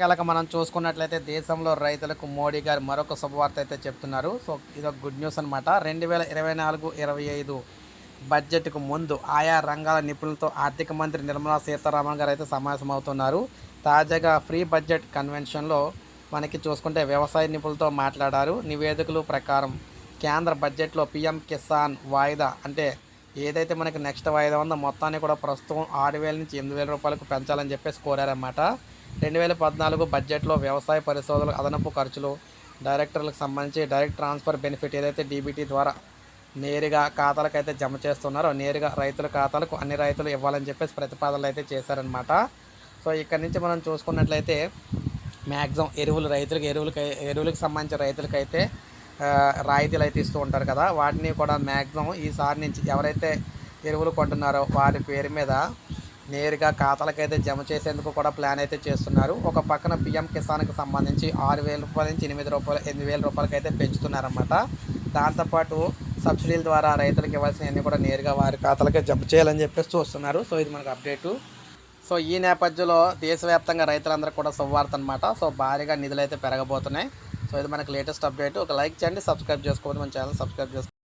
కలక మనం చూసుకున్నట్లయితే దేశంలో రైతులకు మోడీ గారు మరొక శుభవార్త అయితే చెప్తున్నారు. సో ఇదొక గుడ్ న్యూస్ అనమాట రెండు వేల ఇరవై నాలుగు ఇరవై ఐదు బడ్జెట్కు ముందు ఆయా రంగాల నిపుణులతో ఆర్థిక మంత్రి నిర్మలా సీతారామన్ గారు అయితే సమావేశమవుతున్నారు. తాజాగా ఫ్రీ బడ్జెట్ కన్వెన్షన్లో మనకి చూసుకుంటే వ్యవసాయ నిపుణులతో మాట్లాడారు. నివేదికలు ప్రకారం కేంద్ర బడ్జెట్లో పీఎం కిసాన్ వాయిదా అంటే ఏదైతే మనకి నెక్స్ట్ వాయిదా ఉందో మొత్తాన్ని కూడా ప్రస్తుతం ఆరు వేల నుంచి ఎనిమిది వేల రూపాయలకు పెంచాలని చెప్పేసి కోరారన్నమాట. రెండు వేల పద్నాలుగు బడ్జెట్లో వ్యవసాయ పరిశోధనలు అదనపు ఖర్చులు డైరెక్టర్లకు సంబంధించి డైరెక్ట్ ట్రాన్స్ఫర్ బెనిఫిట్ ఏదైతే డీబీటీ ద్వారా నేరుగా ఖాతాలకు అయితే జమ చేస్తున్నారో నేరుగా రైతుల ఖాతాలకు అన్ని రైతులు ఇవ్వాలని చెప్పేసి ప్రతిపాదనలు అయితే చేశారనమాట సో ఇక్కడ నుంచి మనం చూసుకున్నట్లయితే మ్యాక్సిమం ఎరువులు రైతులకు ఎరువులకి ఎరువులకు సంబంధించిన రైతులకైతే రాయితీలు అయితే ఇస్తూ ఉంటారు కదా. వాటిని కూడా మ్యాక్సిమం ఈసారి నుంచి ఎవరైతే ఎరువులు కొంటున్నారో వారి పేరు మీద నేరుగా ఖాతాలకైతే జమ చేసేందుకు కూడా ప్లాన్ అయితే చేస్తున్నారు. ఒక పక్కన పిఎం కిసాన్కి సంబంధించి ఆరు వేల రూపాయల నుంచి ఎనిమిది రూపాయలు ఎనిమిది వేల రూపాయలకి అయితే పెంచుతున్నారన్నమాట దాంతోపాటు సబ్సిడీల ద్వారా రైతులకు ఇవ్వాల్సినవన్నీ కూడా నేరుగా వారి ఖాతాలకే జమ చేయాలని చెప్పేసి చూస్తున్నారు సో ఇది మనకు అప్డేటు సో ఈ నేపథ్యంలో దేశవ్యాప్తంగా రైతులందరూ కూడా శుభవార్త అనమాట సో భారీగా నిధులు అయితే పెరగబోతున్నాయి. సో ఇది మనకి లేటెస్ట్ అప్డేట్ ఒక లైక్ చేయండి సబ్స్క్రైబ్ చేసుకోండి. మన ఛానల్ సబ్స్క్రైబ్ చేసుకోండి